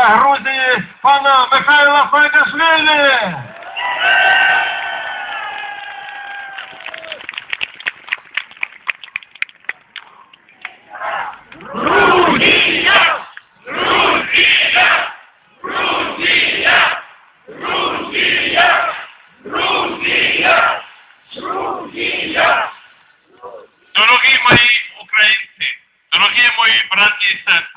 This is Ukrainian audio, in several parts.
президента Грузії пана Михайла Саакашвілі. Грузія! Дорогі мої українці, дорогі мої браті і сестри,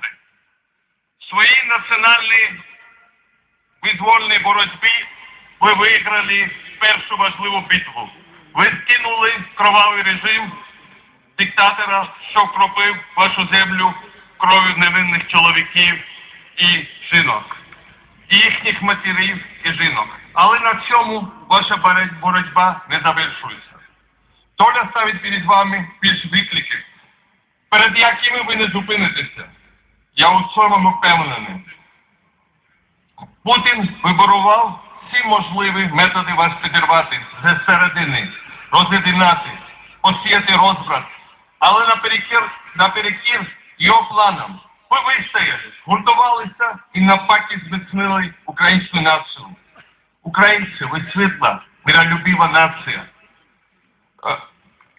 ви виграли першу важливу битву. Ви скинули кровавий режим диктатора, що вкропив вашу землю кров'ю невинних чоловіків і жінок, їхніх матерів і жінок. Але на цьому ваша боротьба не завершується. Доля ставить перед вами більш викликів, перед якими ви не зупинитеся. Я у цьому впевнений. Путін виборував всі можливі методи вас підірвати з середини, роз'єднати, посіяти розбрат. Але наперекір, наперекір його планам ви вистояли, гуртувалися і навпаки зміцнили українську націю. Українці, ви світла, миролюбива нація. Е,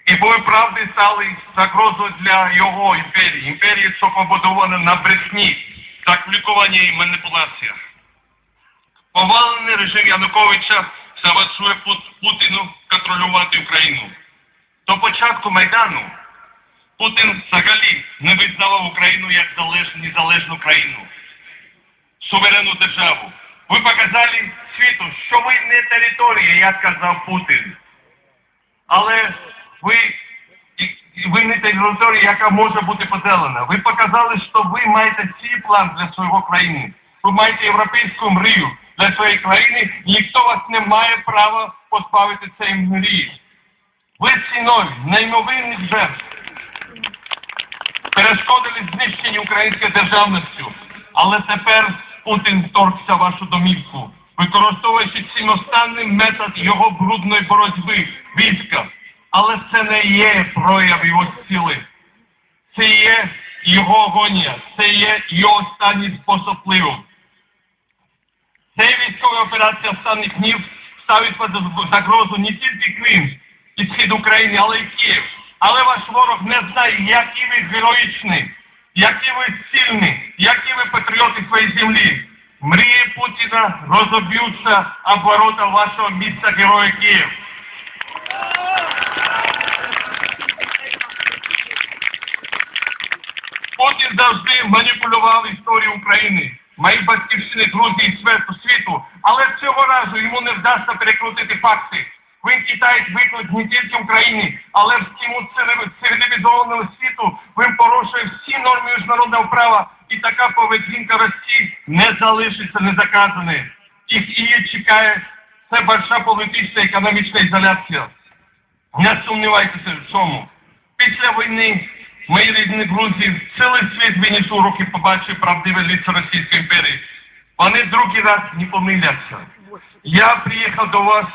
І ви правди стали загрозою для його імперії. Імперії, що побудована на брехні, заклікуванні і маніпуляціях. Повалений режим Януковича заважує Пут- Путіну контролювати Україну. До початку Майдану Путін взагалі не визнавав Україну як залежну, незалежну країну, суверенну державу. Ви показали світу, що ви не територія, як казав Путін. Але ви, ви не територія, яка може бути поділена. Ви показали, що ви маєте свій план для своєї країни. Ви маєте європейську мрію для своєї країни, ніхто вас не має права позбавити цієї мрії. Ви ціною неймовірних жертв перешкодили знищенню української державності, але тепер Путін вторгся вашу домівку, використовуючи цим метод його брудної боротьби війська. Але це не є прояв його сили. Це є його агонія, це є його останній спосіб впливу. Ця військова операція останніх днів ставить під загрозу не тільки Крим і схід України, але й Київ. Але ваш ворог не знає, які ви героїчні, які ви сильні, які ви патріоти своєї землі. Мрії Путіна розоб'ються об ворота вашого міста Героя Київ. Путін завжди маніпулював історію України, моїй батьківщини, Грузії і світу, але цього разу йому не вдасться перекрутити факти. Він кидають виклик не тільки Україні, але всьому цивілізованому світу. Він порушує всі норми міжнародного права, і така поведінка Росії не залишиться незаказаною. Їх її чекає це большая політична економічна ізоляція. Не сумнівайтеся в цьому. Після війни мої рідні друзі, цілий світ виніс руки побачив правдиве лицо Російської імперії. Вони другий раз не помиляться. Я приїхав до вас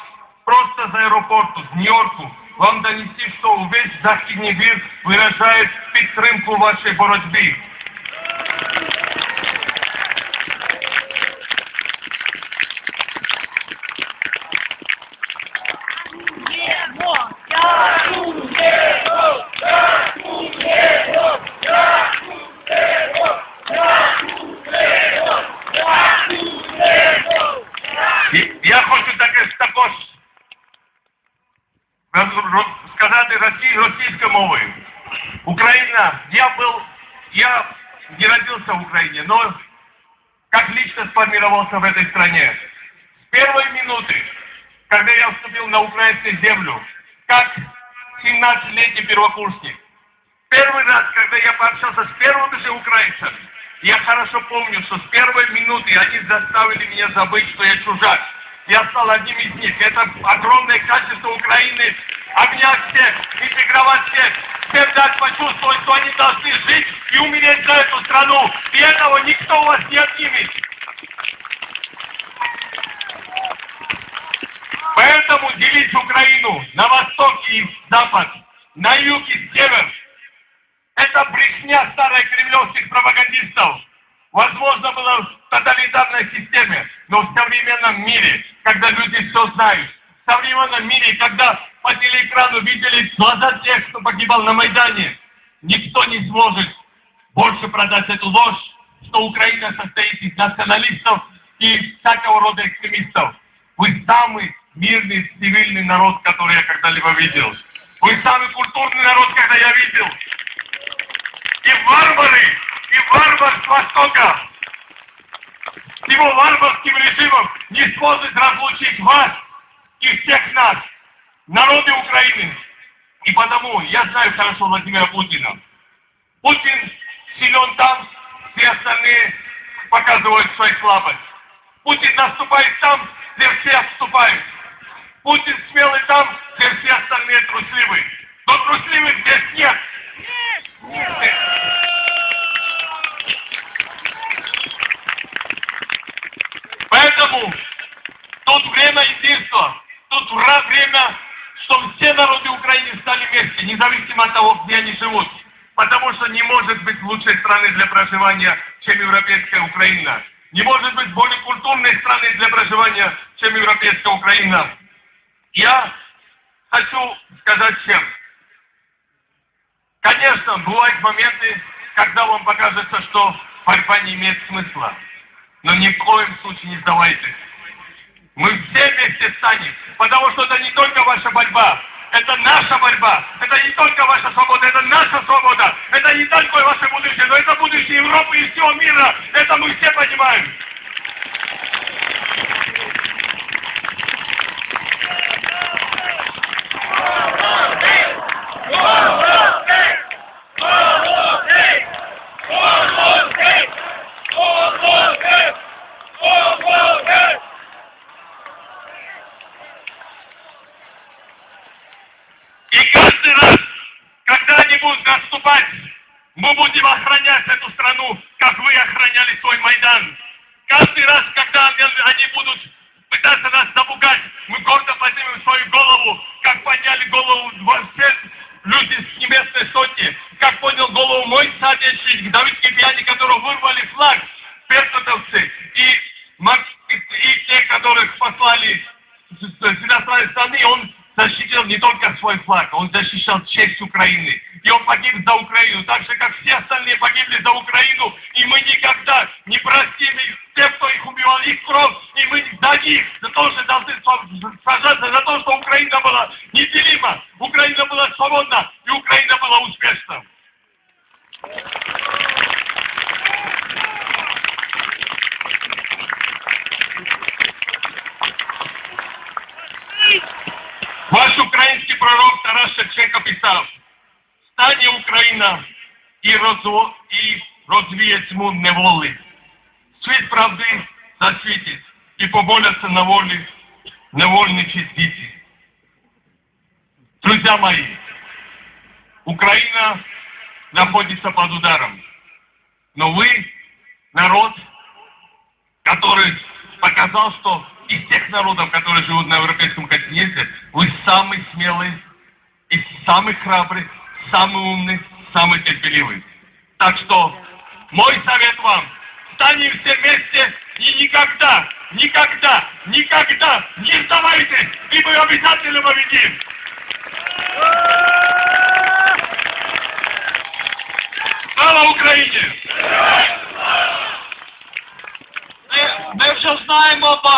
просто з аеропорту, з Нью-Йорку, вам донести, що увесь західний мир виражає підтримку вашої боротьбі. Сказати росій, російською мовою. Украина, я был, я не родился в Украине, но как лично сформировался в этой стране. С первой минуты, когда я вступил на украинскую землю, как 17-летний первокурсник, Первый раз, когда я пообщался с первыми же украинцами, я хорошо помню, что с первой минуты они заставили меня забыть, что я чужак. Я стал одним из них. Это огромное качество Украины. Обнять всех, интегровать всех, всем дать почувствовать, что они должны жить и умереть за эту страну. И этого никто у вас не отнимет. Поэтому делить Украину на восток и запад, на юг и север – это брехня старых кремлевских пропагандистов. Возможно было тоталитарной системе, но в современном мире, когда люди все знают, в современном мире, когда по телеэкрану видели глаза тех, кто погибал на Майдане, никто не сможет больше продать эту ложь, что Украина состоит из националистов и всякого рода экстремистов. Вы самый мирный, цивильный народ, который я когда-либо видел. Вы самый культурный народ, когда я видел. И варвары, и варвар с Востока с его варварским режимом не сможет разлучить вас и всех нас, народы Украины. И потому я знаю хорошо Владимира Путина. Путин силен там, все остальные показывают свою слабость. Путин наступает там, где все отступают. Путин смелый там, где все остальные трусливы. Но трусливых здесь нет. Поэтому тут время единства, тут время, чтобы все народы Украины стали вместе, независимо от того, где они живут. Потому что не может быть лучшей страны для проживания, чем европейская Украина. Не может быть более культурной страны для проживания, чем европейская Украина. Я хочу сказать всем, конечно, бывают моменты, когда вам покажется, что борьба не имеет смысла. Но ни в коем случае не сдавайтесь. Мы все вместе станем, потому что это не только ваша борьба, это наша борьба, это не только ваша свобода, это наша свобода, это не только ваше будущее, но это будущее Европы и всего мира, это мы все понимаем. Будут наступать, мы будем охранять эту страну, как вы охраняли свой Майдан. Каждый раз, когда они будут пытаться нас запугать, мы гордо поднимем свою голову, как подняли голову все люди с небесной сотни, как поднял голову мой соотечественник Давид Кипьяни, которого вырвали флаг, перцетовцы, и, и, те, которых послали с- с- с иностранной страны, он защитил не только свой флаг, он защищал честь Украины. И он погиб за Украину, так же, как все остальные погибли за Украину. И мы никогда не простим их, тех, кто их убивал, их кровь. И мы за них, за то, что должны сражаться, за то, что Украина была неделима, Украина была свободна, и Украина была успешна. стане Україна і, розво... і розвіє тьму неволи. Світ правди засвітить і поболяться на волі невольничі діти. Друзья мои, Украина находится под ударом. Но вы, народ, который показал, что из тех народов, которые живут на европейском континенте, вы самый смелый, и самый храбрый, самый умный, самый терпеливый. Так что мой совет вам, станем все вместе и никогда, никогда, никогда не сдавайтесь, и мы обязательно победим. Слава Україні! Ми, ми вже знаємо багато.